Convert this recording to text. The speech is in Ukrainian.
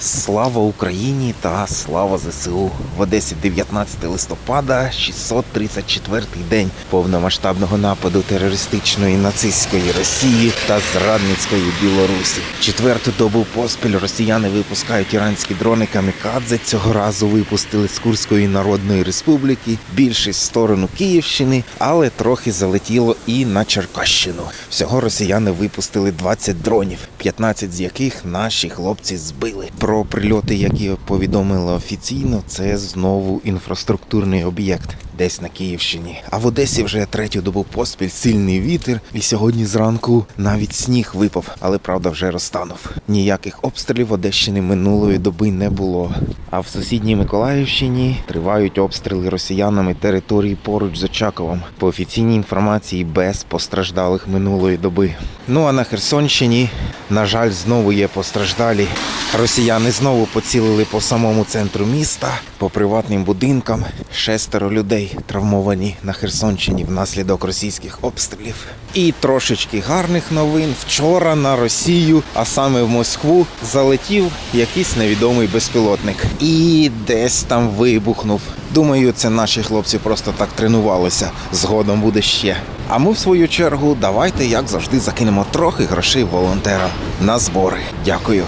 Слава Україні та слава ЗСУ в Одесі 19 листопада, 634-й день повномасштабного нападу терористичної нацистської Росії та зрадницької Білорусі. Четверту добу поспіль росіяни випускають іранські дрони камікадзе. Цього разу випустили з Курської Народної Республіки, більшість сторону Київщини, але трохи залетіло і на Черкащину. Всього росіяни випустили 20 дронів, 15 з яких наші хлопці збили. Про прильоти, які повідомили офіційно, це знову інфраструктурний об'єкт. Десь на Київщині. А в Одесі вже третю добу поспіль сильний вітер, і сьогодні зранку навіть сніг випав, але правда вже розтанув. Ніяких обстрілів Одещини минулої доби не було. А в сусідній Миколаївщині тривають обстріли росіянами території поруч з Очаковом. По офіційній інформації без постраждалих минулої доби. Ну а на Херсонщині, на жаль, знову є постраждалі. Росіяни знову поцілили по самому центру міста, по приватним будинкам. Шестеро людей травмовані на Херсонщині внаслідок російських обстрілів. І трошечки гарних новин. Вчора на Росію, а саме в Москву, залетів якийсь невідомий безпілотник. І десь там вибухнув. Думаю, це наші хлопці просто так тренувалися. Згодом буде ще. А ми, в свою чергу, давайте, як завжди, закинемо трохи грошей волонтерам на збори. Дякую.